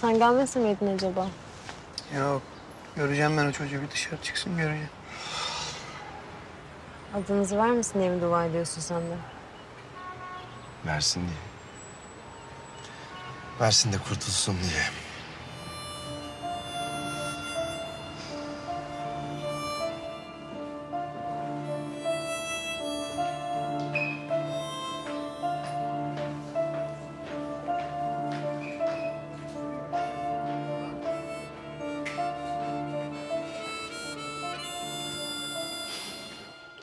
Sen gelmesin miydin acaba? Yok. Göreceğim ben o çocuğu bir dışarı çıksın göreceğim. Adınızı vermesin diye mi dua ediyorsun sen de? Versin diye. Versin de kurtulsun diye.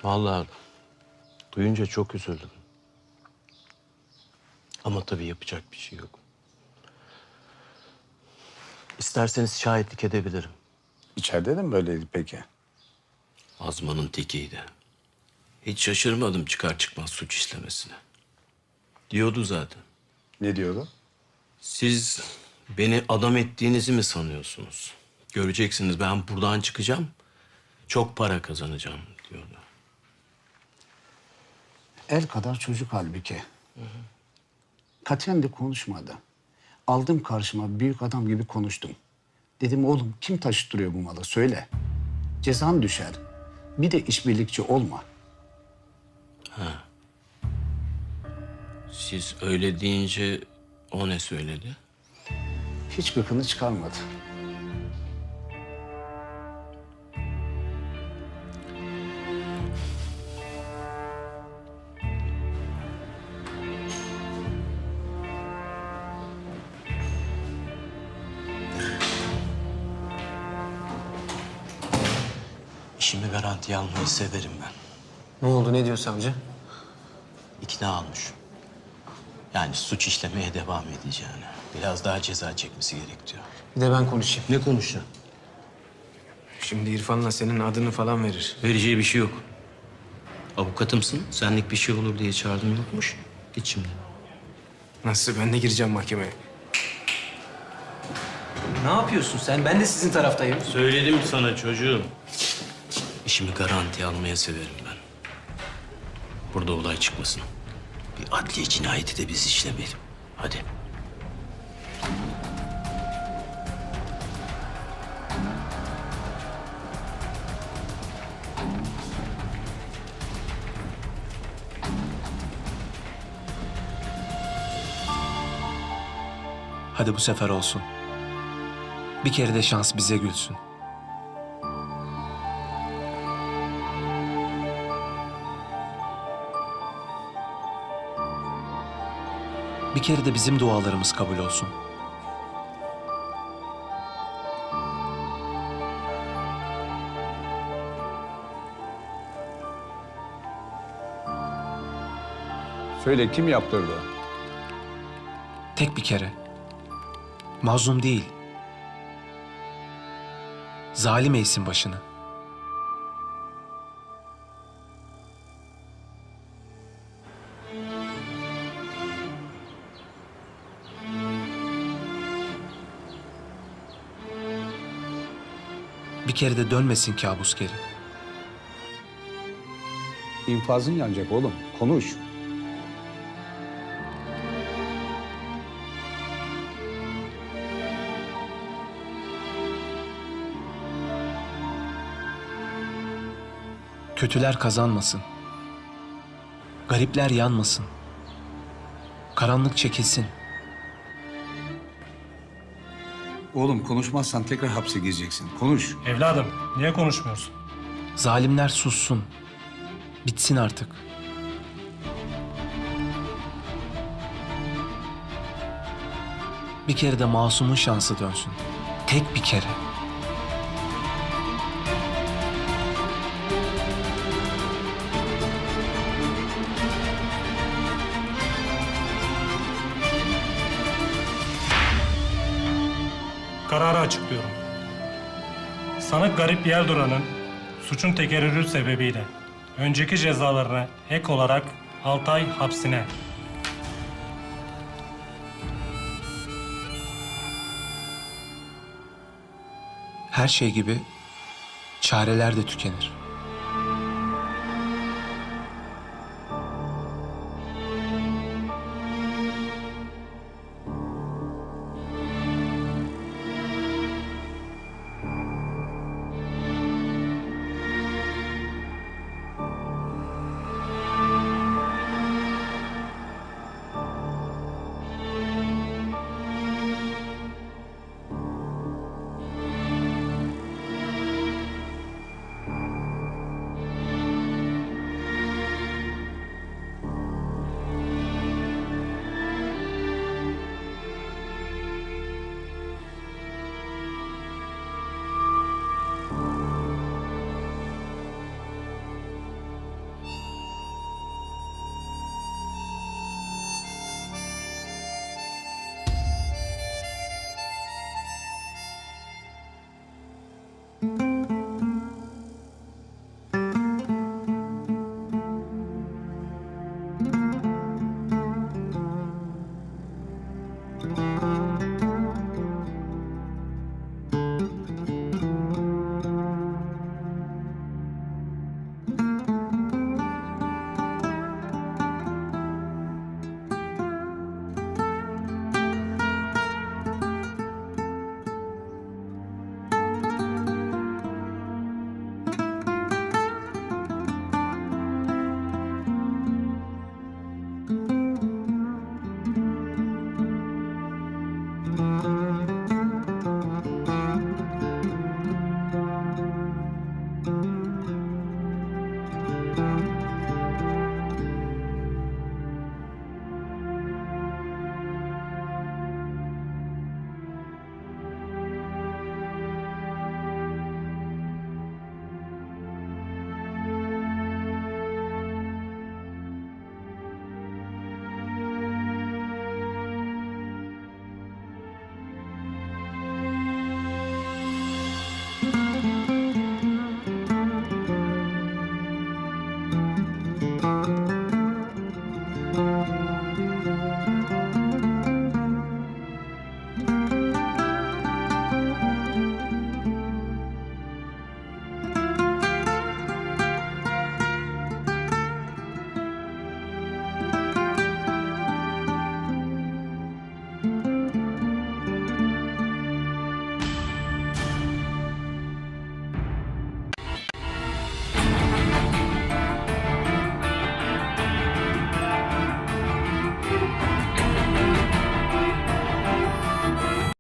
Vallahi duyunca çok üzüldüm. Ama tabii yapacak bir şey yok. İsterseniz şahitlik edebilirim. İçeride de mi böyleydi peki? Azman'ın tekiydi. Hiç şaşırmadım çıkar çıkmaz suç işlemesine. Diyordu zaten. Ne diyordu? Siz beni adam ettiğinizi mi sanıyorsunuz? Göreceksiniz ben buradan çıkacağım. Çok para kazanacağım diyordu. El kadar çocuk halbuki. Katiyen de konuşmadı. Aldım karşıma büyük adam gibi konuştum. Dedim oğlum kim taşıttırıyor bu malı söyle. Cezan düşer. Bir de işbirlikçi olma. Siz öyle deyince o ne söyledi? Hiç gıkını çıkarmadı. Garantiye almayı severim ben. Ne oldu? Ne diyor savcı? İkna almış. Yani suç işlemeye devam edeceğini. Biraz daha ceza çekmesi gerek diyor. Bir de ben konuşayım. Ne konuştu? Şimdi İrfan'la senin adını falan verir. Vereceği bir şey yok. Avukatımsın. Senlik bir şey olur diye çağırdım yokmuş. Git şimdi. Nasıl? Ben de gireceğim mahkemeye. Ne yapıyorsun sen? Ben de sizin taraftayım. Söyledim sana çocuğum. İşimi garantiye almaya severim ben. Burada olay çıkmasın. Bir adliye cinayeti de biz işlemeyelim. Hadi. Hadi bu sefer olsun. Bir kere de şans bize gülsün. Bir kere de bizim dualarımız kabul olsun. Söyle kim yaptırdı? Tek bir kere. Mazlum değil. Zalim eğsin başını. Bir kere de dönmesin kabus geri. İnfazın yanacak oğlum. Konuş. Kötüler kazanmasın. Garipler yanmasın. Karanlık çekilsin. Oğlum konuşmazsan tekrar hapse gireceksin. Konuş. Evladım, niye konuşmuyorsun? Zalimler sussun. Bitsin artık. Bir kere de masumun şansı dönsün. Tek bir kere. Kararı açıklıyorum. Sanık Garip Yelduran'ın suçun tekerrürü sebebiyle önceki cezalarına ek olarak 6 ay hapsine Her şey gibi çareler de tükenir.